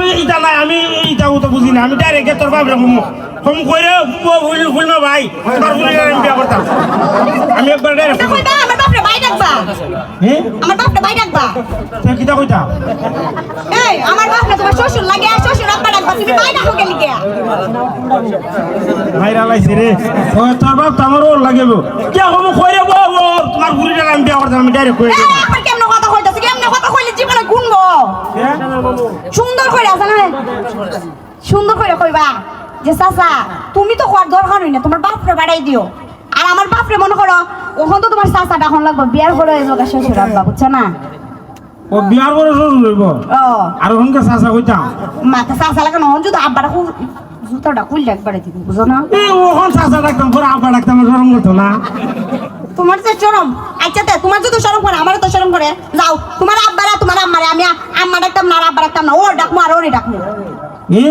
আমি ইটা নাই আমি ইটা তো বুঝি না আমি ডাইরেক্ট তোর বাপরে কম কম কইরে ভুল ভুল না ভাই। তোর ভুল আমি বিয়া করতাম আমি একবার ডাইরেক্ট আমার বাপরে ভাই ডাকবা। হ্যাঁ আমার বাপরে ভাই ডাকবা। তুই কিটা কইতা? এই আমার বাপরে তোমার শ্বশুর লাগে আর শ্বশুর আব্বা ডাকবা তুমি ভাই ডাকো কে লিগে মাইরা লাইছে রে ও তোর বাপ তো আমার ওর লাগে কে কইরে বউ তোমার ভুল আমি বিয়া করতাম আমি ডাইরেক্ট কইরে কথা কইলে জীবনে গুনবো। সুন্দর করে আছে না? সুন্দর করে কইবা যে চাচা তুমি তো হওয়ার দরকার হই না তোমার বাপরে বাড়াই দিও। আর আমার বাপরে মনে করো ওখান তো তোমার চাচা ডাখন লাগবে বিয়ার করে লোকের শ্বশুর আব্বা বুঝছ না? ও বিয়ার বড় শ্বশুর হইব? ও। আর ওখানকার চাচা কইতাম? মাথা চাচা লাগানো হন যদি আব্বাটা জুতোটা খুললে একবারে দিবি বুঝো না? ওখান চাচা ডাকতাম পরে আব্বা ডাকতাম সরম করতো না? তোমার যে শরম আচ্ছা তে তোমার যদি শরম করে আমারও তো শরম করে। যাও তোমার আব্বারা তোমার আম্মারে আমি আম্মা ডাকতাম না আর আব্বা ডাকতাম না ওর ডাকমু আর ওরই ডাকমু। ই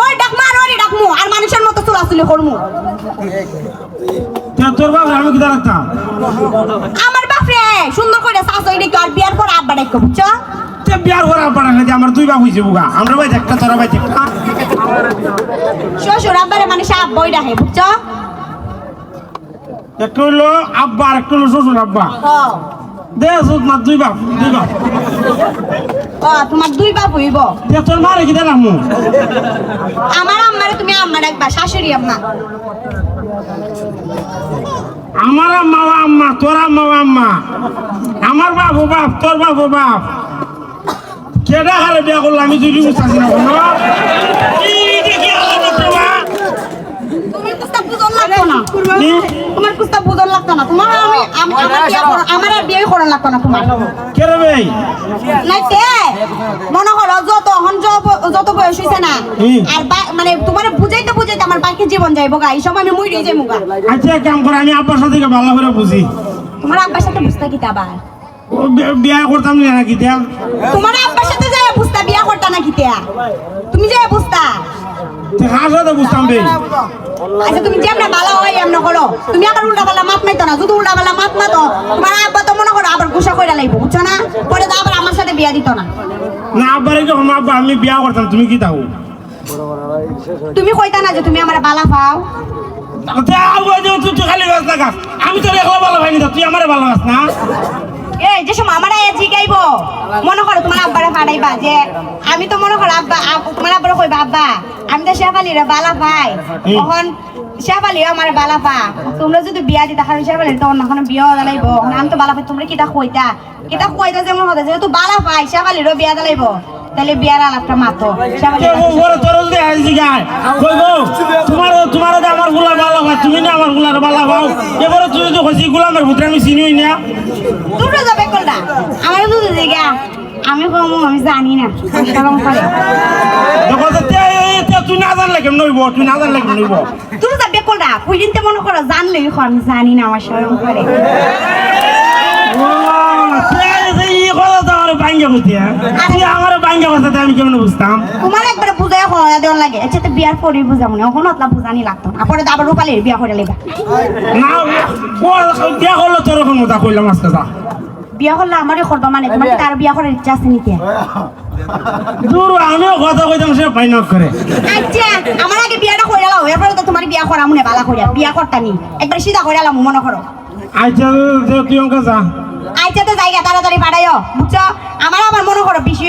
ওর ডাকমু আর ওরই ডাকমু আর মানুষের মতো চুলাচুলি করমু। তোর বাপ আমি কিটা রাখতাম? আমার বাপরে সুন্দর করে শাশুড়ি ডেকে আর বিয়ার পর আব্বা ডাকো বুঝছ? তে বিয়ার করে আব্বা ডাকলে যে আমার দুই বাপ হইছে বুগা। আমরা ভাই একটা তোরা ভাই একটা শ্বশুর আব্বারে মানুষ আব্বাই ডাকে বুঝছ? একটা হইল আব্বা আর একটা হইল শ্বশুর আব্বা। দে সুদ দুই বাপ দুই বাপ। তোমার দুই বাপ হইব? তোর মারে আমার আম্মারে তুমি আম্মা ডাকবা শাশুড়ি আম্মা। আমার আম্মা আম্মা তোর আম্মা আমার বাপ ও বাপ তোর বাপ ও বাপ। কেডা হারে বিয়া করল আমি যদি বুঝতেছি না কোনো কি দেখি আল্লাহ করতে বা? তুমি কুস্তা বুঝন লাগতো না ই? তোমার কুস্তা বুঝন লাগতো না। তোমার আমি আম- আমার বিয়ে আমার আর বিয়ে করা লাগতো না তোমার। কে রে ভাই? নাইতে মনে করো যত হন যত বয়স হইছে না আর মানে তোমার বুঝাইতে বুঝাইতে আমার বাকি জীবন যাইব গা। এই সময় আমি মুই যাই মুগা আচ্ছা কাম করে আমি আব্বার সাথে ভালো করে বুঝি। তোমার আব্বার সাথে বুঝতে কি আবার বিয়া করতাম না নাকি? দেখ তোমার আব্বার সাথে যাই বুঝতা বিয়া করতা না কিতিয়া তুমি যাই বুঝতা? বুঝতাম বে। আচ্ছা তুমি যেমন ভালো হয় এমন করো। তুমি আবার উল্টা পাল্লা মাত মাইতো না। যদি উল্টা পাল্লা মাত মাতো তোমার আব্বা তো মনে করো আবার গুসা কইরা লাইব বুঝছ না? পরে তো আবার আমার সাথে বিয়া দিত না। না আব্বারে যখন আব্বা আমি বিয়া করতাম তুমি কি তাও তুমি কইতা না যে তুমি আমার বালা পাও? তুই খালি বাস না আমি তো একলা ভালো ভাই তুই আমারে ভালো বাস না? এই যে সময় আমার আয়া জিগাইব মনে করো তোমার আব্বারে ফাড়াইবা যে আমি তো মনে করো আব্বা আব- তোমার আব্বারে কইবা আব্বা আমি তো শেফালিরে বালা ভাই। তখন শেফালি আমার বালা পা তোমরা যদি বিয়া দিতা কারণ শেফালি তখন এখন বিয়া দালাইব আমি তো বালা পাই তোমরা কিটা কইতা কিটা কইতা যেমন হতে যেহেতু বালা পাই শেফালিরও বিয়া দালাইব তাহলে বিয়ার আলাপটা মাতো শেফালি ওরে তোর যদি আইছি গায় কই তোমার তোমার যে আমারগুলা ভালো হয় তুমি না আমারগুলার ভালো পাও এবারে তুই যদি কইছি গুলামের ভিতরে আমি চিনিই না তোমরা যাবে কলটা আমার যদি জিগা আমি কমু আমি জানি না শরম করে দেখো তো তে তে তুই না জানলে কেমন হইব তুই না জানলে কেমন হইব তুমি যাবে কলটা কুইদিনতে মনে করো জানলেই আমি জানি না আমার শরম করে ও তে এই কথা তো আমার বাঙ্গা কথা আমি কেমন বুঝতাম? তোমার একবারে বুঝাই দেওয়ার লাগে। আচ্ছা তো বিয়ার পরে বুঝাবো না বুঝানি লাগতো না। পরে আবার রূপালির বিয়া করে লেবা না বিয়া করল তোর এখন কইলাম আজকে যা। বিয়া করলে আমারই করবা মানে তোমার তার বিয়া করার ইচ্ছা আছে নাকি? দূর আমিও কথা কইতাম সে পাই করে আচ্ছা আমার আগে বিয়াটা করে লাও। এরপরে তো তোমার বিয়া করা মনে বালা করিয়া বিয়া করতানি একবার সিধা লাম মনে করো। আচ্ছা তুই অঙ্কা যা। আচ্ছা তো জায়গা তাড়াতাড়ি বাড়াইও বুঝছ? আমার আবার মনে করো বেশি